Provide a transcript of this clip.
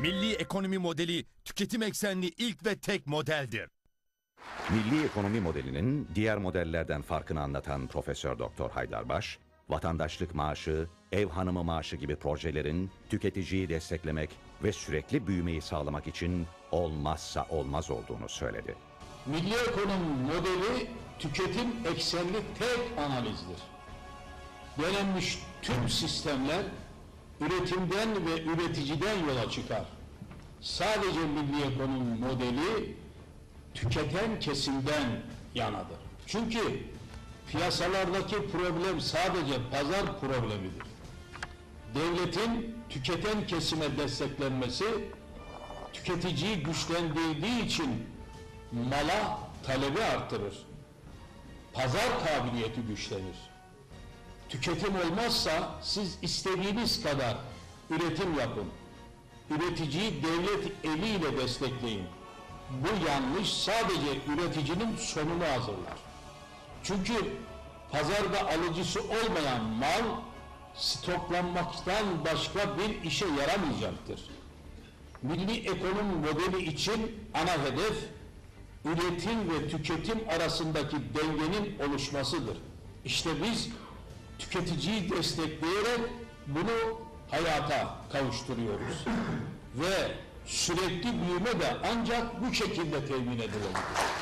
Milli ekonomi modeli tüketim eksenli ilk ve tek modeldir. Milli ekonomi modelinin diğer modellerden farkını anlatan Profesör Doktor Haydarbaş, vatandaşlık maaşı, ev hanımı maaşı gibi projelerin tüketiciyi desteklemek ve sürekli büyümeyi sağlamak için olmazsa olmaz olduğunu söyledi. Milli ekonomi modeli tüketim eksenli tek analizdir. Denenmiş tüm sistemler üretimden ve üreticiden yola çıkar. Sadece milli ekonomi modeli tüketen kesimden yanadır. Çünkü piyasalardaki problem sadece pazar problemidir. Devletin tüketen kesime desteklenmesi tüketiciyi güçlendirdiği için mala talebi arttırır. Pazar kabiliyeti güçlenir. Tüketim olmazsa siz istediğiniz kadar üretim yapın. Üreticiyi devlet eliyle destekleyin. Bu yanlış sadece üreticinin sonunu hazırlar. Çünkü pazarda alıcısı olmayan mal stoklanmaktan başka bir işe yaramayacaktır. Milli ekonomi modeli için ana hedef üretim ve tüketim arasındaki dengenin oluşmasıdır. İşte biz tüketiciyi destekleyerek bunu hayata kavuşturuyoruz. ve sürekli büyüme de ancak bu şekilde temin edilebilir.